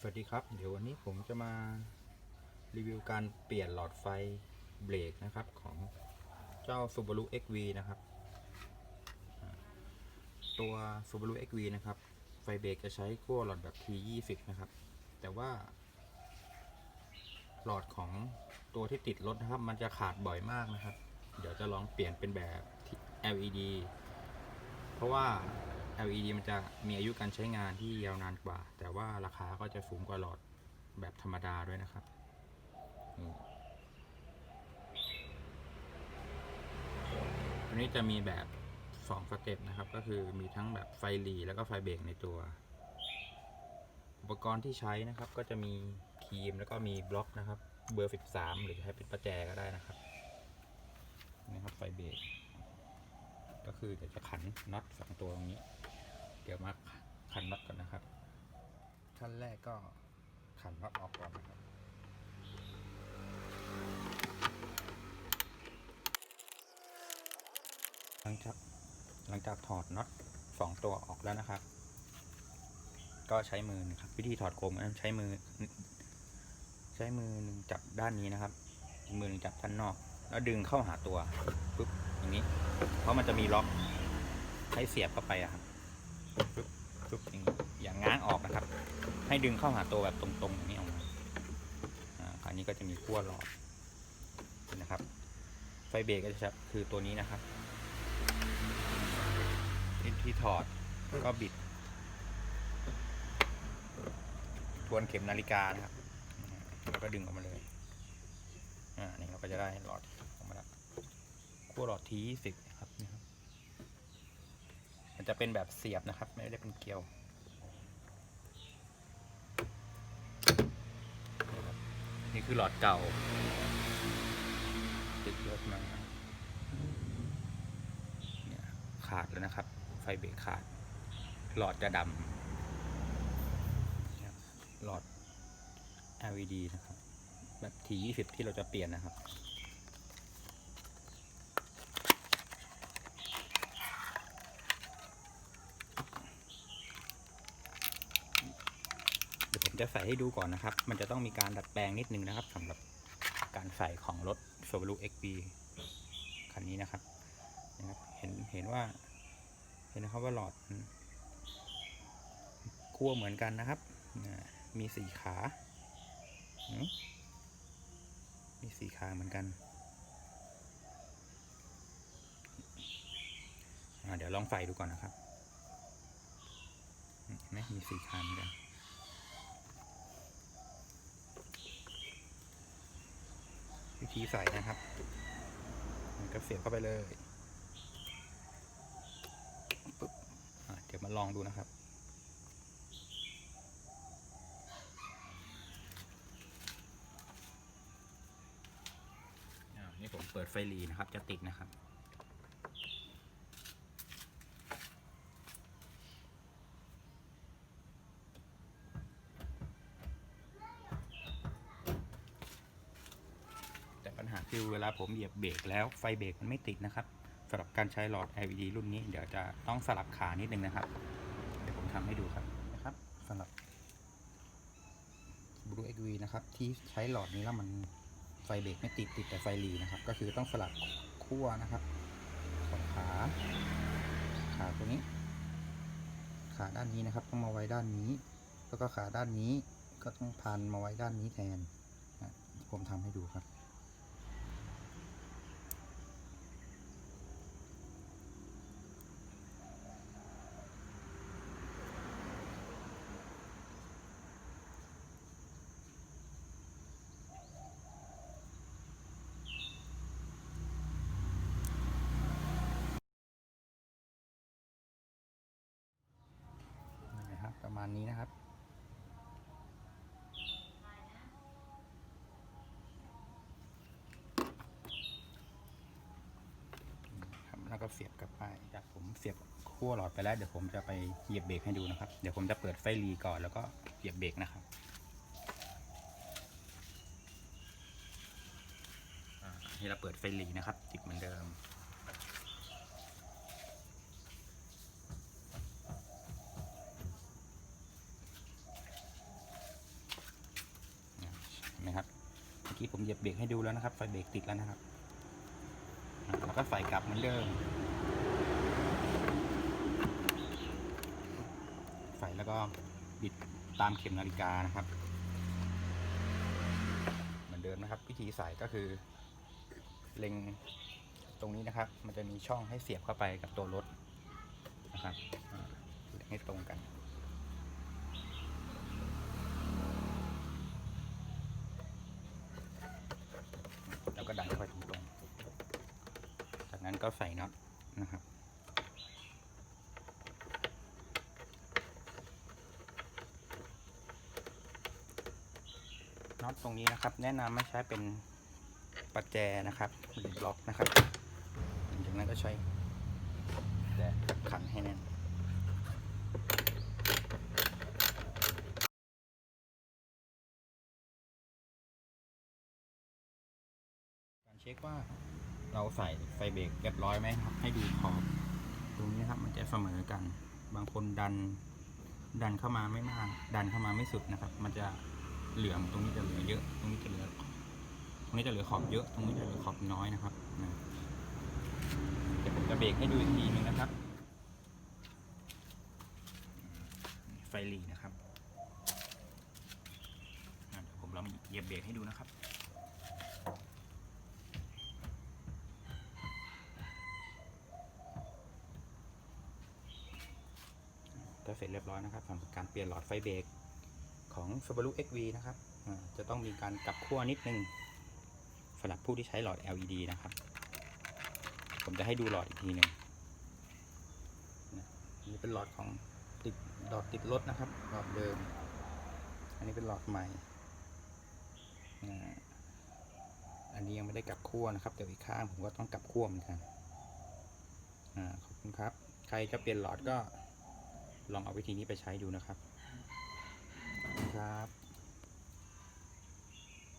สวัสดีครับ เดี๋ยววันนี้ผมจะมารีวิวการเปลี่ยนหลอดไฟเบรกนะครับของเจ้า Subaru XV นะครับ ตัว Subaru XV นะครับ ไฟเบรกจะใช้ขั้วหลอดแบบ T20 นะครับ แต่ว่า หลอดของตัวที่ติดรถนะครับ มันจะขาดบ่อยมากนะครับ เดี๋ยวจะลองเปลี่ยนเป็นแบบ LED เพราะว่า LED มันจะมีอายุการใช้งานที่ยาวนานกว่า แต่ว่าราคาก็จะสูงกว่าหลอดแบบธรรมดาด้วยนะครับอันนี้จะมีแบบ2สเต็ปนะครับ ก็คือมีทั้งแบบไฟหลีแล้วก็ไฟเบรกในตัว อุปกรณ์ที่ใช้นะครับ ก็จะมีครีมแล้วก็มีบล็อกนะครับ เบอร์ 13 หรือจะให้เป็นประแจก็ได้นะครับนี่ครับไฟเบรกก็คือเดี๋ยวจะขันน็อตสองตัวตรงนี้ ดี๋ยวมาขันน็อตก่อนนะครับขั้นแรกก็ขันน็อตออกก่อนนะครับหลังจากหลังจากถอดน็อตสองตัวออกแล้วนะครับ ก็ใช้มือนะครับ วิธีถอดโคมก็ใช้มือ ใช้มือหนึ่งจับด้านนี้นะครับอีกมือหนึ่งจับด้านนอก แล้วดึงเข้าหาตัวปุ๊บอย่างนี้ เพราะมันจะมีล็อกให้เสียบเข้าไปอะครับ ปุ๊บปุ๊บปุ๊บอย่างอย่างง้างออกนะครับ ให้ดึงเข้าหาตัวแบบตรงๆอย่างนี้ออกมาอ่าคราวนี้ก็จะมีขั้วหลอดนะครับ ไฟเบรกก็จะคือตัวนี้นะครับที่ถอดก็บิด ทวนเข็มนาฬิกานะครับ แล้วก็ดึงออกมาเลย อ่า นี่เราก็จะได้หลอดออกมาแล้วขั้วหลอดทีสิบครับนี่ครับ จะเป็นแบบเสียบนะครับ ไม่ได้เป็นเกลียวนี่คือหลอดเก่าติดรถมาเนี่ยขาดแล้วนะครับ ไฟเบรกขาด หลอดจะดำหลอด LED นะครับ แบบ T20 ที่เราจะเปลี่ยนนะครับ เดี๋ยวผม จะใส่ให้ดูก่อนนะครับ มันจะต้องมีการดัดแปลงนิดนึงนะครับสำหรับการใส่ของรถ Subaru XB คันนี้นะครับนะครับเห็นเห็นว่าเห็นนะครับว่าหลอดมันขั้วเหมือนกันนะครับ มีสี่ขา มีสี่ขาเหมือนกัน เดี๋ยวลองใส่ดูก่อนนะครับอืมเห็นไหมมีสี่ขาเหมือนกัน วิธีใส่นะครับก็เสียบเข้าไปเลยปึ๊บเดี๋ยวมาลองดูนะครับนี่ผมเปิดไฟหลีนะครับจะติดนะครับ แต่ปัญหา คือเวลาผมเหยียบเบรกแล้วไฟเบรกมันไม่ติดนะครับสำหรับการใช้หลอด LED รุ่นนี้เดี๋ยวจะต้องสลับขานิดนึงนะครับ เดี๋ยวผมทำให้ดูครับนะครับสำหรับ Blue XV นะครับ ที่ใช้หลอดนี้แล้วมันไฟเบรกไม่ติดติดแต่ไฟหลีนะครับ ก็คือต้องสลับขั้วนะครับของขา ขาตัวนี้ ขาด้านนี้นะครับ ต้องมาไว้ด้านนี้ แล้วก็ขาด้านนี้ก็ต้องพันมาไว้ด้านนี้แทนนะผมทำให้ดูครับ นี่นะครับ ประมา ณนี้นะครับ แล้วก็เสียบกลับไปจากผมเสียบขั้วหลอดไปแล้วเดี๋ยวผมจะไปเหยียบเบรกให้ดูนะครับ เดี๋ยวผมจะเปิดไฟรีก่อนแล้วก็เหยียบเบรกนะครับอ่านี่เราเปิดไฟรีนะครับติดเหมือนเดิม กี้ผมเหยียบเบรกให้ดูแล้วนะครับ ไฟเบรกติดแล้วนะครับ แล้วก็ใส่กลับเหมือนเดิมใส่แล้วก็บิดตามเข็มนาฬิกานะครับ เหมือนเดิมนะครับ วิธีใส่ก็คือ เล็งตรงนี้นะครับ มันจะมีช่องให้เสียบเข้าไปกับตัวรถนะครับเล็งให้ตรงกัน แล้วก็ดันเข้าไปตรงๆ จา ก็ใส่น็อตนะครับ น็อตตรงนี้นะครับ แนะนำไม่ใช้เป็นประแจนะครับหรือบล็อกนะครับหลังจากนั้นก็ใช้แดดขันให้แน่นการเช็คว่า เราใส่ไฟเบรกเรียบร้อยไหมครับ ให้ดูขอบตรงนี้ครับ มันจะเสมอกัน บางคนดัน ดันเข้ามาไม่มาก ดันเข้ามาไม่สุดนะครับ มันจะเหลืองตรงนี้จะเหลือเยอะ ตรงนี้จะเหลือ ตรงนี้จะเหลือขอบเยอะ ตรงนี้จะเหลือขอบน้อยนะครับนะเดี๋ยวผมจะเบรกให้ดูอีกทีนึงนะครับ ไฟลีนะครับเดี๋ยวผมลองเหยียบเบรกให้ดูนะครับ เสร็จเรียบร้อยนะครับสำหรับการเปลี่ยนหลอดไฟเบรกของ Subaru XV นะครับจะต้องมีการกลับขั้วนิดนึงสำหรับผู้ที่ใช้หลอด LED นะครับ ผมจะให้ดูหลอดอีกทีหนึ่งนะอันนี้เป็นหลอดของติดหลอดติดรถนะครับ หลอดเดิม อันนี้เป็นหลอดใหม่ อันนี้ยังไม่ได้กลับขั้วนะครับแต่อีกข้างผมก็ต้องกลับขั้วเหมือนกันอ่าขอบคุณครับ ใครจะเปลี่ยนหลอดก็ ลองเอาวิธีนี้ไปใช้ดูนะครับ ครับ